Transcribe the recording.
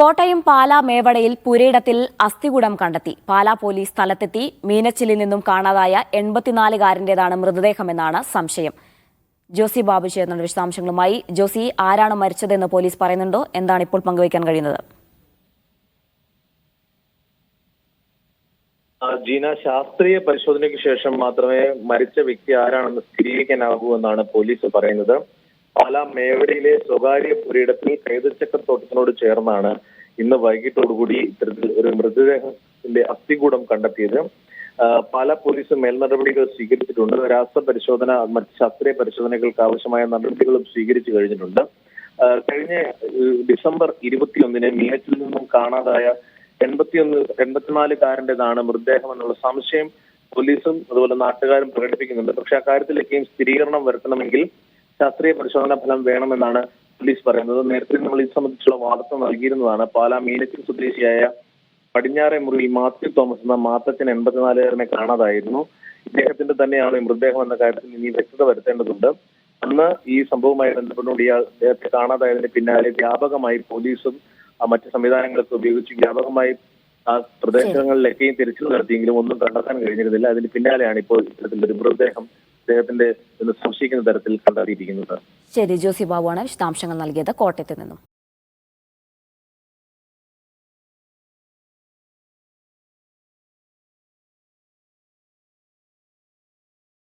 കോട്ടയം പാലാ മേവടയിൽ പുരയിടത്തിൽ അസ്ഥികൂടം കണ്ടെത്തി. പാലാ പോലീസ് സ്ഥലത്തെത്തി. മീനച്ചിലിൽ നിന്നും കാണാതായ എൺപത്തിനാലുകാരന്റെതാണ് മൃതദേഹമെന്നാണ് സംശയം. ജോസി ബാബു ചേർന്ന വിശദാംശങ്ങളുമായി ജോസി ആരാണ് മരിച്ചതെന്ന് പോലീസ് പറയുന്നുണ്ടോ? എന്താണ് ഇപ്പോൾ പങ്കുവയ്ക്കാൻ കഴിയുന്നത്? ജീന ശാസ്ത്രീയ പരിശോധനയ്ക്ക് ശേഷം മാത്രമേ മരിച്ച വ്യക്തി ആരാണെന്ന് സ്ഥിരീകരിക്കാനാകൂ എന്നാണ് പോലീസ് പറയുന്നത്. പാലാ മേവടിയിലെ സ്വകാര്യ പുരയിടത്തിൽ കൈതച്ചക്കത്തോട്ടത്തിനോട് ചേർന്നാണ് ഇന്ന് വൈകിട്ടോടുകൂടി ഇത്തരത്തിൽ ഒരു മൃതദേഹത്തിന്റെ അസ്ഥികൂടം കണ്ടെത്തിയത്. പല പോലീസും മേൽനടപടികൾ സ്വീകരിച്ചിട്ടുണ്ട്. രാസപരിശോധന മറ്റ് ശാസ്ത്രീയ പരിശോധനകൾക്ക് ആവശ്യമായ നടപടികളും സ്വീകരിച്ചു കഴിഞ്ഞിട്ടുണ്ട്. കഴിഞ്ഞ ഡിസംബർ ഇരുപത്തിയൊന്നിന് മീനച്ചിൽ നിന്നും കാണാതായ എൺപത്തിയൊന്ന് എൺപത്തിനാലുകാരന്റെതാണ് മൃതദേഹം എന്നുള്ള സംശയം പോലീസും അതുപോലെ നാട്ടുകാരും പ്രകടിപ്പിക്കുന്നുണ്ട്. പക്ഷെ അക്കാര്യത്തിലേക്കും സ്ഥിരീകരണം വരുത്തണമെങ്കിൽ ശാസ്ത്രീയ പരിശോധനാ ഫലം വേണമെന്നാണ് പോലീസ് പറയുന്നത്. നേരത്തെ നമ്മൾ ഇത് സംബന്ധിച്ചുള്ള വാർത്ത നൽകിയിരുന്നതാണ്. പാലാ മീനച്ചിൽ സ്വദേശിയായ പടിഞ്ഞാറെ മുറി മാത്യു തോമസ് എന്ന മാത്തച്ഛൻ എൺപത്തിനാലുകാരനെ കാണാതായിരുന്നു. ഇദ്ദേഹത്തിന്റെ തന്നെയാണ് മൃതദേഹം എന്ന കാര്യത്തിൽ ഇനി വ്യക്തത വരുത്തേണ്ടതുണ്ട്. അന്ന് ഈ സംഭവവുമായി ബന്ധപ്പെട്ടുകൊണ്ട് ഇയാൾ അദ്ദേഹത്തെ കാണാതായതിന് പിന്നാലെ വ്യാപകമായി പോലീസും മറ്റ് സംവിധാനങ്ങളൊക്കെ ഉപയോഗിച്ച് വ്യാപകമായി ആ പ്രദേശങ്ങളിലൊക്കെയും തിരച്ചിൽ നടത്തിയെങ്കിലും ഒന്നും കണ്ടെത്താൻ കഴിഞ്ഞിരുന്നില്ല. അതിന് പിന്നാലെയാണ് ഇപ്പോൾ ഇത്തരത്തിലൊരു മൃതദേഹം അദ്ദേഹത്തിന്റെ സൂക്ഷിക്കുന്ന തരത്തിൽ കണ്ടെത്തിയിരിക്കുന്നത് ശരി ജോസി ബാബു ആണ് വിശദാംശങ്ങൾ നൽകിയത്. കോട്ടയത്ത് നിന്നും.